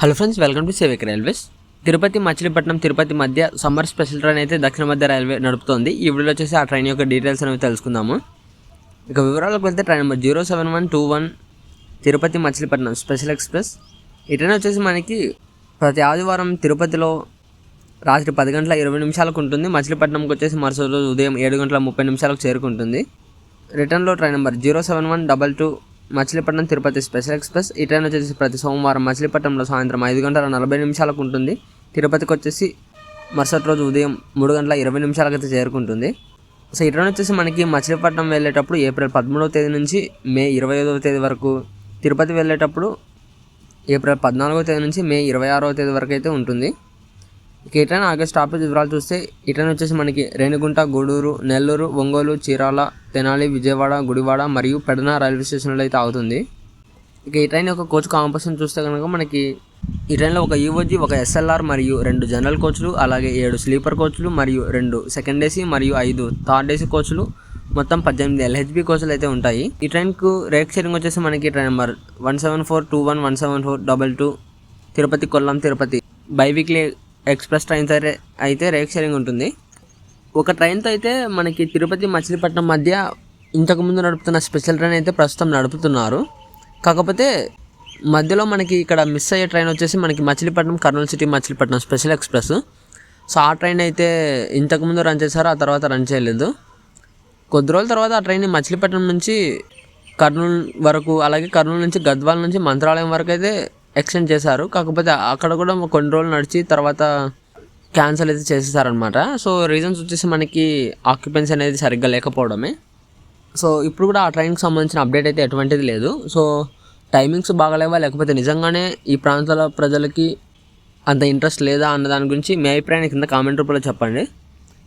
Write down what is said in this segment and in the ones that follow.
Hello friends welcome to సేవిక్ railways Tirupati Machilipatnam Tirupati మధ్య summer special train అయితే దక్షిణ మధ్య రైల్వే నడుపుతోంది. ఈ వీడియోలో వచ్చేసి ఆ ట్రైన్ యొక్క డీటెయిల్స్ అనేవి తెలుసుకుందాము. ఇక వివరాలకు వెళ్తే train number zero seven one two one Tirupati Machilipatnam special express ఈ ట్రైన్ వచ్చేసి మనకి ప్రతి ఆదివారం తిరుపతిలో రాత్రి పది గంటల ఇరవై నిమిషాలకు ఉంటుంది. మచిలీపట్నంకి వచ్చేసి మరుసటి రోజు ఉదయం ఏడు గంటల ముప్పై నిమిషాలకు చేరుకుంటుంది. రిటర్న్లో train number zero seven one double two Machilipatnam Tirupati special express. ఈ ట్రైన్ వచ్చేసి ప్రతి సోమవారం మచిలీపట్నంలో సాయంత్రం ఐదు గంటల నలభై నిమిషాలకు ఉంటుంది. తిరుపతికి వచ్చేసి మరుసటి రోజు ఉదయం మూడు గంటల ఇరవై నిమిషాలకు అయితే చేరుకుంటుంది. సో ఈ ట్రైన్ వచ్చేసి మనకి మచిలీపట్నం వెళ్ళేటప్పుడు ఏప్రిల్ పదమూడవ తేదీ నుంచి మే ఇరవై ఐదవ తేదీ వరకు. తిరుపతి వెళ్ళేటప్పుడు ఏప్రిల్ పద్నాలుగవ తేదీ నుంచి మే ఇరవై ఆరవ తేదీ వరకు అయితే ఉంటుంది. ఇక ఈ ట్రైన్ ఆగస్ట్ స్టాపేజ్ వివరాలు చూస్తే ఈ ట్రైన్ వచ్చేసి మనకి రేణిగుంట గూడూరు నెల్లూరు ఒంగోలు చీరాల తెనాలి విజయవాడ గుడివాడ మరియు పెడన రైల్వే స్టేషన్లో అయితే అవుతుంది. ఇక ఈ ట్రైన్ యొక్క కోచ్ కాంపోజిషన్ చూస్తే కనుక మనకి ఈ ట్రైన్లో ఒక యూఓజీ ఒక ఎస్ఎల్ఆర్ మరియు రెండు జనరల్ కోచ్లు అలాగే ఏడు స్లీపర్ కోచ్లు మరియు రెండు సెకండ్ ఏసీ మరియు ఐదు థర్డ్ ఏసీ కోచ్లు మొత్తం పద్దెనిమిది ఎల్హెచ్బి కోచ్లు అయితే ఉంటాయి. ఈ ట్రైన్కు రేక్ షేరింగ్ వచ్చేసి మనకి train number one seven four two one one seven four double two Tirupati Kollam Tirupati. Biweekly express trains అయితే అయితే రేక్ షేరింగ్ ఉంటుంది. ఒక ట్రైన్తో అయితే మనకి తిరుపతి మచిలీపట్నం మధ్య ఇంతకుముందు నడుపుతున్న స్పెషల్ ట్రైన్ అయితే ప్రస్తుతం నడుపుతున్నారు. కాకపోతే మధ్యలో మనకి ఇక్కడ మిస్ అయ్యే ట్రైన్ వచ్చేసి మనకి Machilipatnam Kurnool city Machilipatnam special express. So ఆ ట్రైన్ అయితే ఇంతకుముందు రన్ చేశారు ఆ తర్వాత రన్ చేయలేదు. కొద్ది రోజుల తర్వాత ఆ ట్రైన్ మచిలీపట్నం నుంచి కర్నూలు వరకు అలాగే కర్నూలు నుంచి గద్వాల నుంచి మంత్రాలయం వరకు అయితే ఎక్స్టెండ్ చేశారు. కాకపోతే అక్కడ కూడా కొన్ని రోజులు నడిచి తర్వాత క్యాన్సిల్ అయితే చేసేసారనమాట సో రీజన్స్ వచ్చేసి మనకి ఆక్యుపెన్సీ అనేది సరిగ్గా లేకపోవడమే. సో ఇప్పుడు కూడా ఆ ట్రైన్కి సంబంధించిన అప్డేట్ అయితే ఎటువంటిది లేదు. సో టైమింగ్స్ బాగలేవా? లేకపోతే నిజంగానే ఈ ప్రాంతాల ప్రజలకి అంత ఇంట్రెస్ట్ లేదా అన్న దాని గురించి మీ అభిప్రాయాన్ని కింద కామెంట్ రూపంలో చెప్పండి.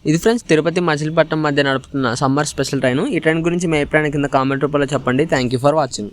ఇది ఫ్రెండ్స్ తిరుపతి మచిలీపట్నం మధ్య నడుపుతున్న సమ్మర్ స్పెషల్ ట్రైన్. ఈ ట్రైన్ గురించి మీ అభిప్రాయాన్ని కింద కామెంట్ రూపంలో చెప్పండి. Thank you for watching.